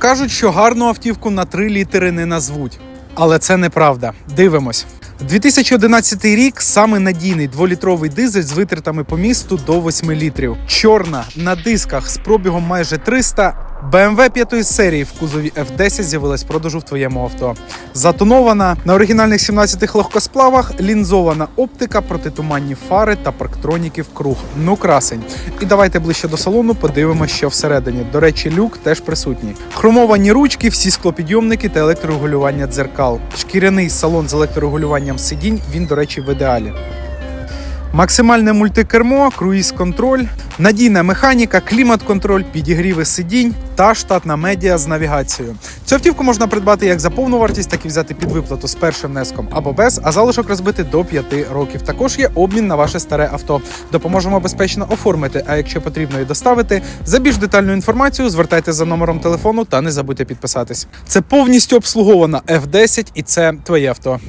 Кажуть, що гарну автівку на три літери не назвуть. Але це неправда. Дивимось. 2011 рік саме надійний дволітровий дизель з витратами по місту до 8 літрів. Чорна на дисках з пробігом майже 300. BMW 5 серії в кузові F10 з'явилась в продажу в твоєму авто. Затонована на оригінальних 17 легкосплавах, лінзована оптика, протитуманні фари та парктроніки в круг. Ну красень. І давайте ближче до салону подивимося, що всередині. До речі, люк теж присутній. Хромовані ручки, всі склопідйомники та електрорегулювання дзеркал. Шкіряний салон з електрорегулюванням сидінь. Він, до речі, в ідеалі. Максимальне мультикермо, круїз-контроль, надійна механіка, клімат-контроль, підігріви сидінь та штатна медіа з навігацією. Цю автівку можна придбати як за повну вартість, так і взяти під виплату з першим внеском або без, а залишок розбити до 5 років. Також є обмін на ваше старе авто. Допоможемо безпечно оформити. А якщо потрібно і доставити, за більш детальну інформацію звертайте за номером телефону та не забудьте підписатись. Це повністю обслугована F10 і це твоє авто.